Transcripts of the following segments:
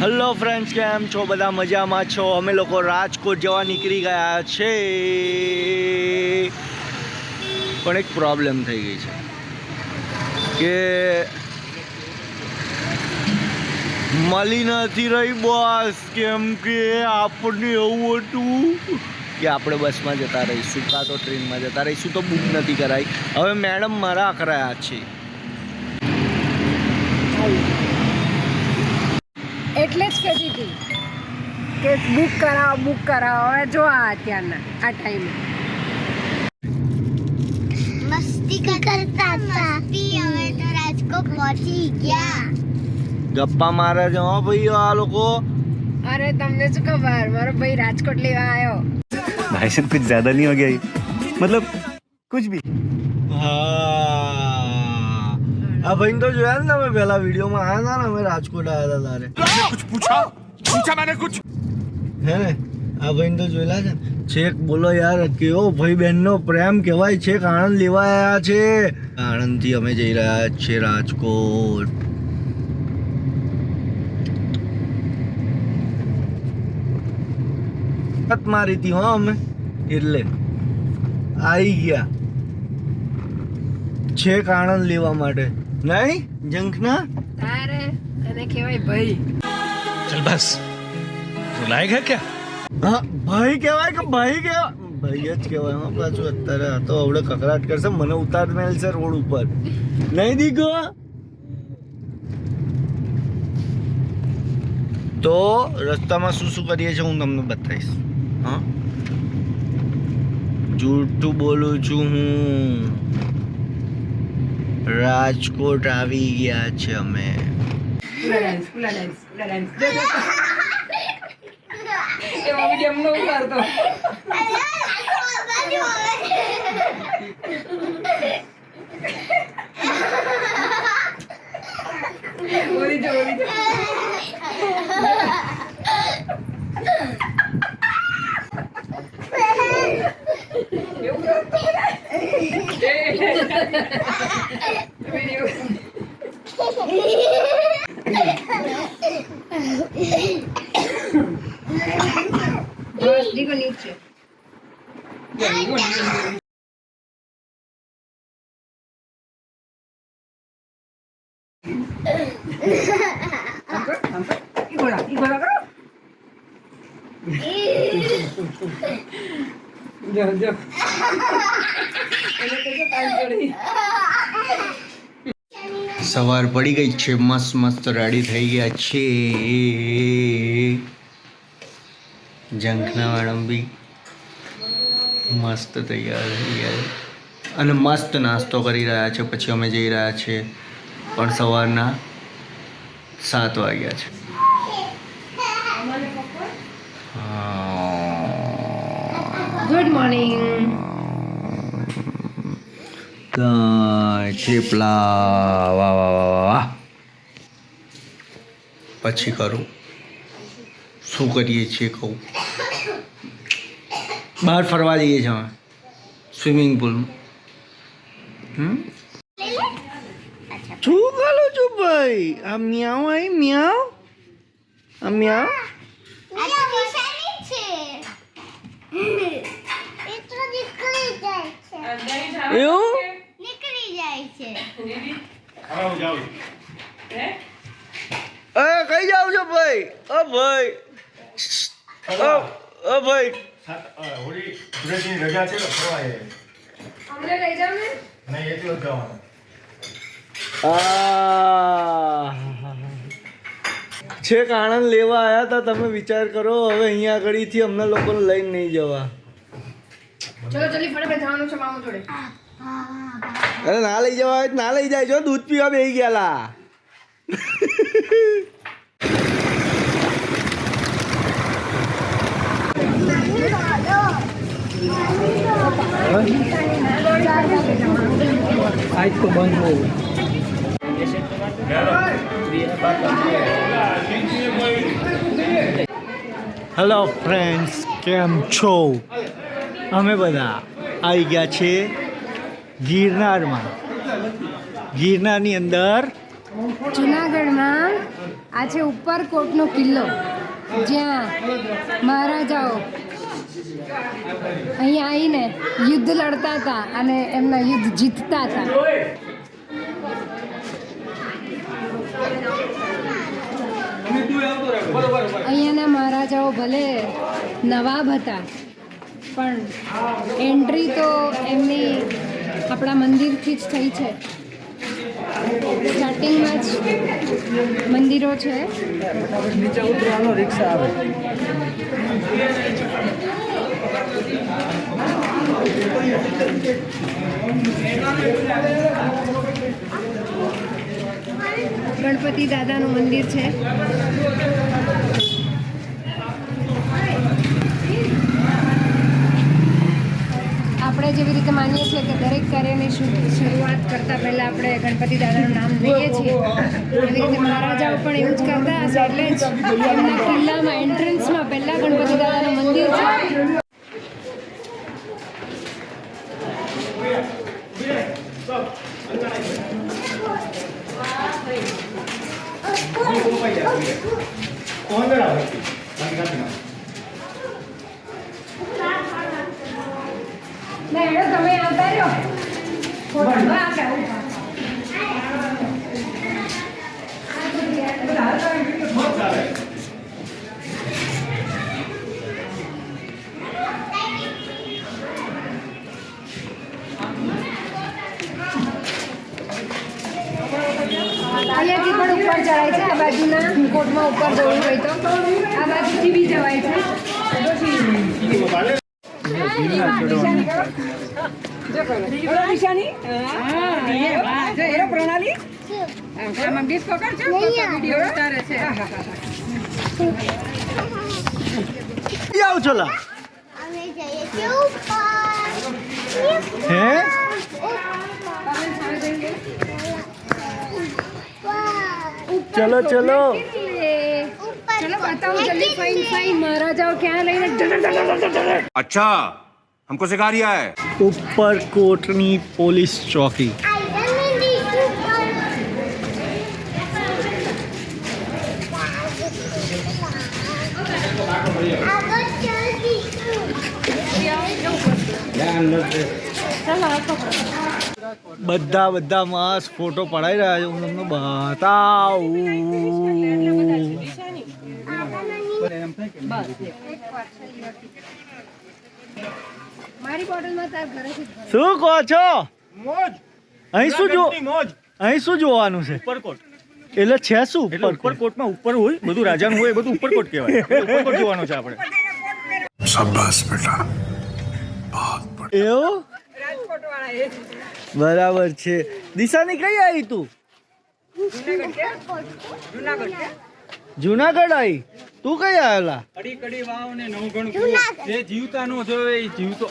Hello friends કેમ છો? બધા મજામાં છો? અમે લોકો રાજકોટ જવા નીકળી ગયા છે. પણ એક પ્રોબ્લેમ થઈ ગઈ છે. કે મળી નથી રહી બસ, કેમ કે આપણને એવું હતું કે આપણે બસમાં જતા રહીશું, કાં તો ટ્રેનમાં જતા રહીશું, તો બુક નથી કરાઈ. હવે મેડમ મારા કરાયા છે. એટલે જ કહેતી હતી કે બુક કરાવો બુક કરાવો હવે જો આ અત્યારના આ ટાઈમે મસ્તી કરતા હતા મસ્તી હવે તો રાજકોટ પહોંચી ગયા ગપ્પા મારે છે હો ભાઈ આ લોકો અરે તમને શું ખબર મારો ભાઈ રાજકોટ લેવા આવ્યો भाई साहब कुछ ज्यादा नहीं हो गया ये? मतलब कुछ भी હા આ ભાઈ તો જોયા ને તમે પેલા વિડીયોમાં? આયા હતા ને અમે રાજકોટ આવ્યા હતા તારે. કુછ પૂછા? પૂછા મને કુછ? હે ને? આ ભાઈ તો જોયેલા છે છેક બોલો યાર કેવો ભાઈ બહેનનો પ્રેમ કહેવાય છેક આણંદ લેવા લેવાયા છે. આણંદથી અમે જઈ રહ્યા છે રાજકોટ. કત મારી હતી હા અમે. એટલે આવી ગયા. છેક આણંદ લેવા માટે. નહીં? જંખના? તારે તને કહેવાય ભાઈ. ચલ બસ. લાયક હે ક્યા? હા ભાઈ કહેવાય કે ભાઈ કહેવાય? ભાઈ જ કહેવાય હા પાછું અત્યારે તો અવડે કકરાટ કરશે. મને ઉતાર મેલશે રોડ ઉપર. નહીં દીગો તો રસ્તામાં શું શું કરીએ છીએ હું તમને બતાવીશ. હા? જૂઠું બોલું છું હું. રાજકોટ આવી ગયા છે અમે. ખુલ્લા ડાન્સ ખુલ્લા ડાન્સ ખુલ્લા ડાન્સ એમાં વીડિયો એમનો ઉતારતો ઓલી જો ઓલી જો એવું કરતો વીડિયો બસ દીકો નીચે ઈગોલા ઈગોલા કરો જો જો એને કહેજો ટાઈમ ચડી સવાર પડી ગઈ છે, મસ્ત મસ્ત રેડી થઈ ગયા છે. જંખના મેડમ બી મસ્ત તૈયાર થઈ ગયા અને મસ્ત નાસ્તો કરી રહ્યા છે, પછી અમે જઈ રહ્યા છીએ પણ સવારના સાત વાગ્યા છે. ગુડ મોર્નિંગ કાંઈ વાહ વાહ વાહ વાહ પછી કરું શું કરીએ છીએ કહું? બહાર ફરવા જઈએ છીએ અમે. સ્વિમિંગ પુલમાં હમ? કરો છો ભાઈ આ મ્યાઉ આઈ મ્યાઉ આ મ્યાઉ આ વિશાલી છે એ તો નીકળી જાય છે એવું નીકળી જાય છે એ કઈ જાવ છો ભાઈ ઓ ભાઈ ઓ ઓ ભાઈ હોળી ધૂળેટીની રજા છે ને ફરવા એ અમને લઈ જાવ ને નહીં એટલું જ જવાનું આ છેક આણંદ લેવા આવ્યા હતા તમે વિચાર કરો હવે અહીંયા આગળથી અમને લોકોને લઈને નહીં જવા. ચલો જલ્દી ફટાફટ જવાનું છે મામા જોડે. અરે ના લઈ જવા હોય ના લઈ જાય જો દૂધ પીવા બેહી ગયેલા. હેલો ફ્રેન્ડ્સ કેમ છો? અમે બધા આવી ગયા છે ગિરનારમાં. ગિરનારની અંદર જુનાગઢમાં આ છે ઉપરકોટનો કિલ્લો. જ્યાં મહારાજાઓ અહીંયા આવીને યુદ્ધ લડતા હતા અને એમના યુદ્ધ જીતતા હતા. અહીંયાના મહારાજાઓ ભલે નવાબ હતા, પણ એન્ટ્રી તો એમની આપણા મંદિરથી જ થઈ છે. સ્ટાર્ટિંગમાં જ મંદિરો છે. રિક્ષા આવે ગણપતિ દાદાનું મંદિર છે. આપણે જેવી રીતે માનીએ છીએ કે દરેક કાર્યની શરૂઆત કરતા પહેલા આપણે ગણપતિ દાદાનું નામ લઈએ છીએ. એવી રીતે મહારાજાઓ પણ એવું જ કરતા હશે એટલે જ એમના કિલ્લામાં એન્ટ્રન્સમાં પહેલાં ગણપતિ દાદાનું મંદિર છે અંદર આવે બાકી કાઢી નાખો. ના એનો તમે આવતા રહ્યો ફોટોમાં આપણે આવું અહીંયાથી પણ ઉપર ચડાય છે આ બાજુના કોટમાં ઉપર જવું હોય તો. આ બાજુથી બી જવાય છે. હે? चलो चलो। चलो बताओ जल्दी फाइन फाइन मारा जाओ क्या नहीं अच्छा हमको सिखा रिया है। ऊपर कोटनी पुलिस चौकी अंदर से? બધા બધા મસ્ત ફોટો પડાવી રહ્યા છે. હું તમને બતાવું. શું કહો છો? અહીં શું જો અહીં શું જોવાનું છે? ઉપરકોટ. એટલે છે શું ઉપરકોટમાં ઉપર હોય બધું રાજાનું હોય બધું ઉપરકોટ કહેવાય. ઉપરકોટ જોવાનું છે આપણે. શાબાશ બેટા. એવું? બરાબર છે. દિશાની કઈ આવી તું? જુનાગઢ આવી તું કઈ આવેલા કડી કડી વાવ ને નવ ગણ જે જીવતા નો જોવે એ જીવતો.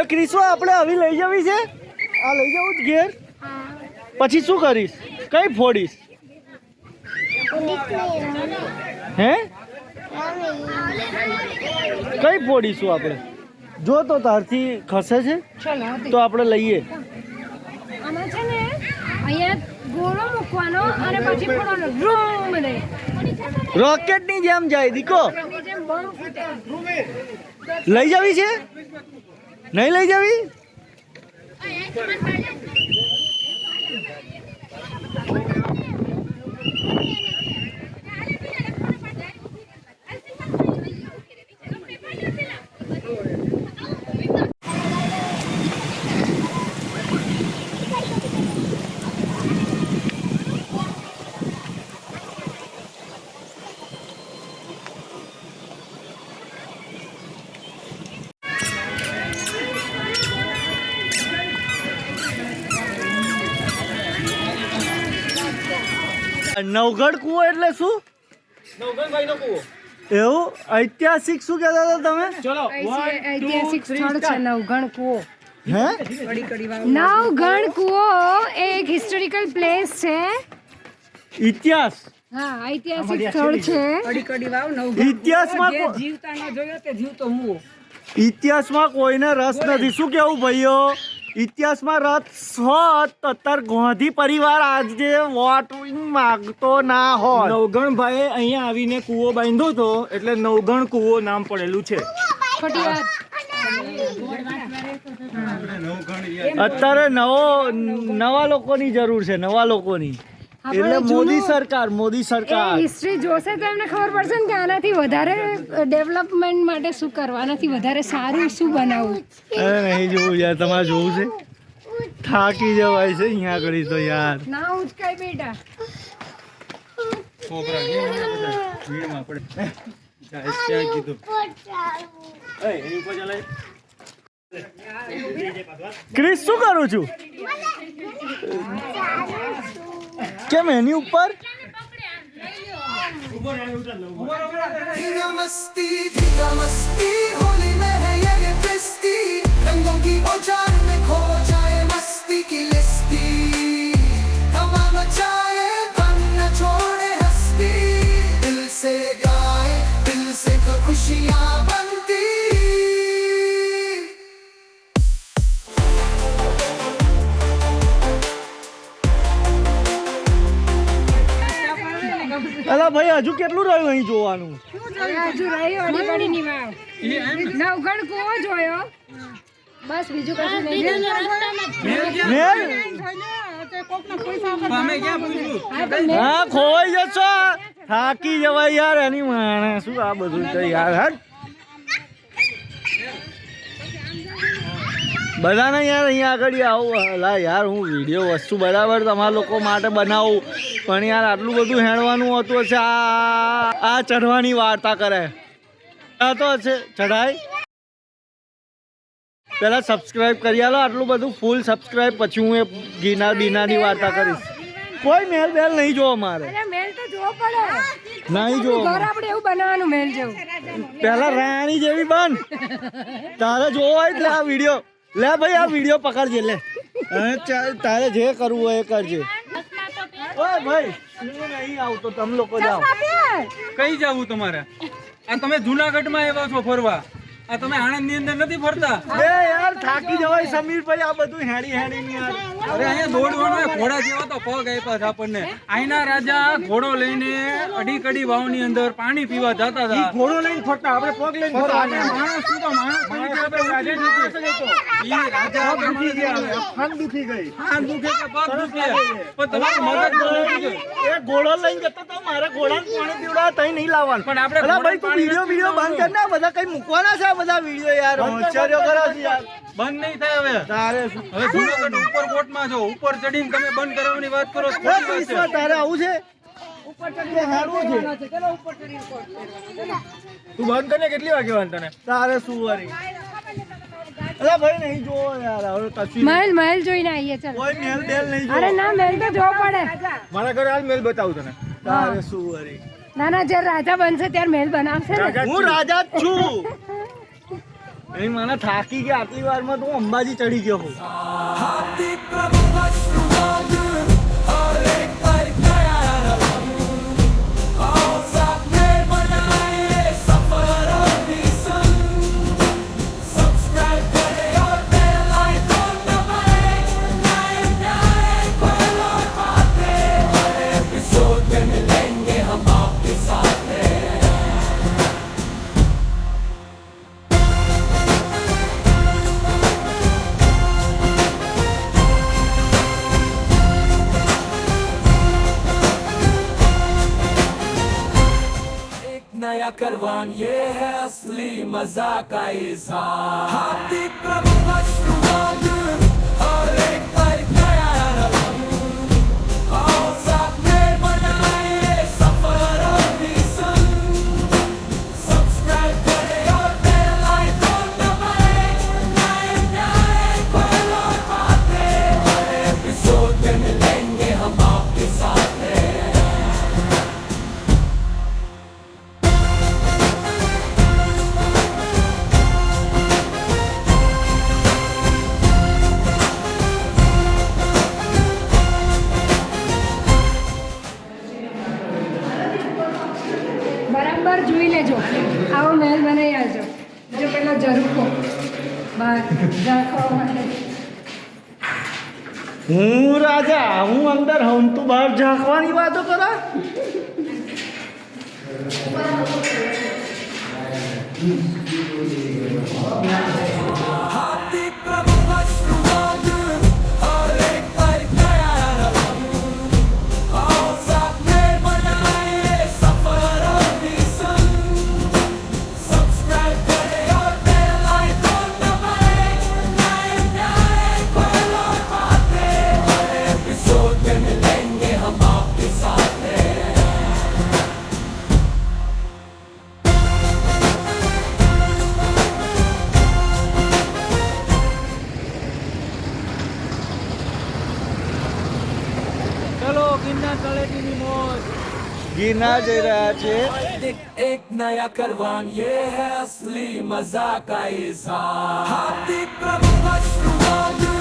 એ ક્રિસ્વા આપણે આવી લઈ જવી છે? આ લઈ જવું જ ઘેર? પછી શું કરીશ? કઈ ફોડીશ? હે? કઈ ફોડીશું આપણે? જો તો તારથી ખસે છે તો આપણે લઈએ. આમાં છે ને અહીંયા ગોળો મૂકવાનો અને પછી ફોડવાનો રૂમ રોકેટની જેમ જાય દીકો. લઈ જવી છે? નહીં લઈ જવી? નવગઢ કૂવો એટલે શું? કૂવો. એવું? ઐતિહાસિક શું કહેતા હતા તમે? ચલો ઐતિહાસિક સ્થળ છે નવગણ કૂવો. હે? નવગણ કૂવો એ એક હિસ્ટોરિકલ પ્લેસ છે. ઇતિહાસ. હા ઐતિહાસિક સ્થળ છે ઇતિહાસમાં કો- ઇતિહાસમાં કોઈને રસ નથી. શું કેવું ભાઈઓ? ઇતિહાસમાં રથ હોત તો અત્યારે ગાંધી પરિવાર આજે વોટ માગતો ના હોત. નવગણ ભાઈએ અહીંયા આવીને કૂવો બાંધ્યો હતો એટલે નવગણ કૂવો નામ પડેલું છે. અત્યારે નવો નવા લોકોની જરૂર છે નવા લોકોની. એટલે મોદી સરકાર મોદી સરકાર. હિસ્ટ્રી જોશે તો એમને ખબર પડશે ને કે આનાથી વધારે ડેવલપમેન્ટ માટે શું કરવાનાથી આનાથી વધારે સારું શું બનાવવું. અરે નહીં જોવું યાર તમારે જોવું છે? થાકી જવાય છે અહીંયા આગળ તો યાર. ના ઉચકાય બેટા. છોકરા ક્રિસ શું કરું છું? કેમ એની ઉપર मस्ती धीरा मस्ती होली में है ये ये किस्ती रंगों की औजार में खो जाए मस्ती की ભાઈ હજુ કેટલું રહ્યું અહીં જોવાનું? હજુ રહ્યું અડીકડીની વાવ. નવગણ કૂવો જોયો. બસ બીજું કશું નહીં. મેલ અમે ક્યાં પૂછ્યું? હા, તો મેં- હા ખોવાઈ જશો. થાકી જવાય યાર એની માણે શું આ બધું યાર હટ. બધાને યાર અહીંયા આગળ આવું હલા યાર હું વીડિયો વસ્તુ બરાબર તમારા લોકો માટે બનાવું પણ યાર આટલું બધું હેણવાનું હતું હશે આ આ ચઢવાની વાર્તા કરે. આ તો હશે ચઢાઈ પહેલાં સબસ્ક્રાઈબ કરી આલો આટલું બધું ફૂલ સબસ્ક્રાઈબ પછી હું એ ગીના બીનાની વાર્તા કરીશ. કોઈ મેલ બેલ નહીં જોવો મારે મેલ તો જોવો પડે. નહીં જોવો ઘર આપણે એવું બનાવવાનું મેલ જેવું. પેલા રાણી જેવી બન. તારે જોવો હોય તો આ વીડિયો લે ભાઈ આ વીડિયો પકડજે લે. તારે જે કરવું હોય એ કરજે. ઓય ભાઈ હું નહીં આવતો તમે લોકો જાઓ. કઈ જવું તમારે? આ તમે જુનાગઢમાં આવ્યા છો ફરવા. આ તમે આણંદની અંદર નથી ફરતા? બે યાર થાકી જવાય સમીર ભાઈ આ બધું હેડી હેડી ની યાર. અરે અહીંયા ઘોડા જેવા તો પગ આપ્યા છે આપણને. અહીંના રાજા ઘોડો લઈને અડી કડી વાવની અંદર પાણી પીવા જતા હતા. ઘોડો લઈને ફરતા આપણે પગ લઈને ફરતા માણસ શું તો માણસ તરીકે આપણે રાજા નથી. ઈ રાજા આપણે માણસ નથી. હાથ દુખી ગઈ. હાથ દુખે કે પગ દુખે? પણ તમારું મગજ એ ઘોડો લઈને જતો તો મારે ઘોડાને પાણી પીવડાવવા તઈ નહીં લાવવાનું. પણ આપણે ભાઈ તું ઘોડાને વીડિયો વીડિયો બંધ કર ને બધા કઈ મૂકવાના છે બધા વીડિયો યાર? કરો. યાર. બંધ નહીં થાય હવે. તારે હવે જુનાગઢ ઉપર કોટમાં છો. ઉપર ચડીને તમે બંધ કરાવવાની વાત કરો. તારે આવું છે? એ હારું છે. તું બંધ કરીને કેટલી વાગે વાંધો તને? તારે શું વરી? અલા ભાઈ નહીં જોવો યાર હવે કશું મહેલ મહેલ જોઈને આવીએ ચાલ. કોઈ મેલ બેલ નહીં અરે ના મેલ તો જોવો પડે. મારા ઘરે હાલ મહેલ બતાવું તને. તારે સુવરી ના ના જ્યારે રાજા બનશે ત્યારે મહેલ બનાવશે હું રાજા જ છું. એ મને થાકી ગયા. આટલી વારમાં તો હું અંબાજી ચડી ગયો હું родная карван Если мазака и за А ты промываешь હું રાજા હું અંદર હું તું બહાર ઝાંકવાની વાતો કરા. गिना जा रहा है एक नया करवान ये है असली मज़ाक का इशारा हाथी प्रभु